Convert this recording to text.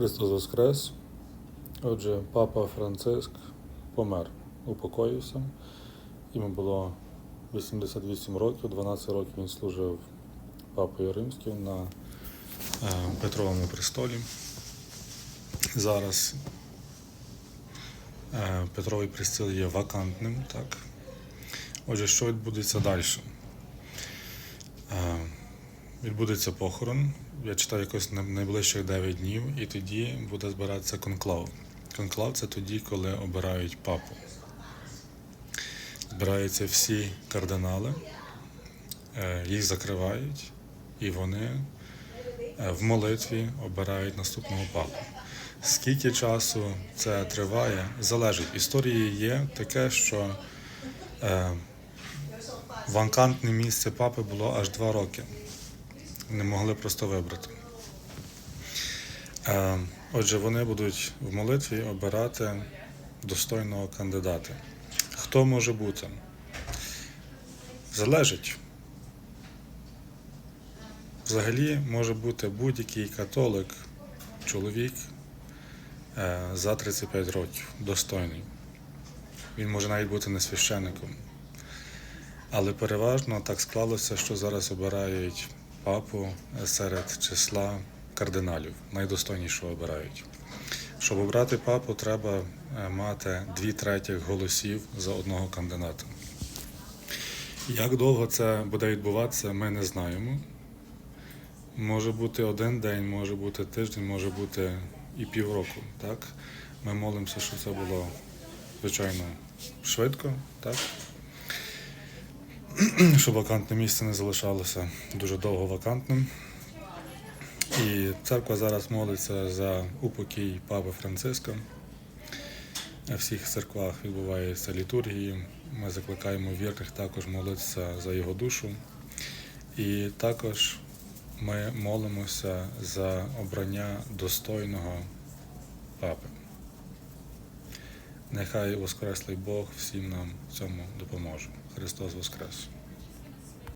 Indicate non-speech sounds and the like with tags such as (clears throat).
Христос Воскрес. Отже, Папа Франциск помер, упокоївся. Йому було 88 років, 12 років він служив папою римським на е, Петровому престолі. Зараз е, Петровий престол є вакантним. Так? Отже, що відбудеться далі? Відбудеться похорон. Я читаю якось на найближчих 9 днів, і тоді буде збиратися конклав. Конклав це тоді, коли обирають папу. Збираються всі кардинали, е, їх закривають, і вони е, в молитві обирають наступного папу. Скільки часу це триває, залежить. Історії є таке, що е, вакантне місце папи було аж два роки не могли просто вибрати. Е, Отже, вони будуть в молитві обирати достойного кандидата. Хто може бути? Залежить. Взагалі може бути будь-який католик, чоловік е, за 35 років, достойний. Він може навіть бути не священником. Але переважно так склалося, що зараз обирають папу серед числа кардиналів, найдостойнішого обирають. Щоб обрати папу, треба е, мати дві третіх голосів за одного кандидата. Як довго це буде відбуватися, ми не знаємо. Може бути один день, може бути тиждень, може бути і півроку. Так? Ми молимося, щоб це було звичайно швидко, так? (clears throat) щоб вакантне місце не залишалося дуже довго вакантним. І церква зараз молиться за упокій Папи Франциска. В всіх церквах відбуваються літургії. Ми закликаємо вірних також молитися за його душу. І також ми молимося за обрання достойного папи. Нехай Воскреслий Бог всім нам цьому допоможе. Христос Воскрес!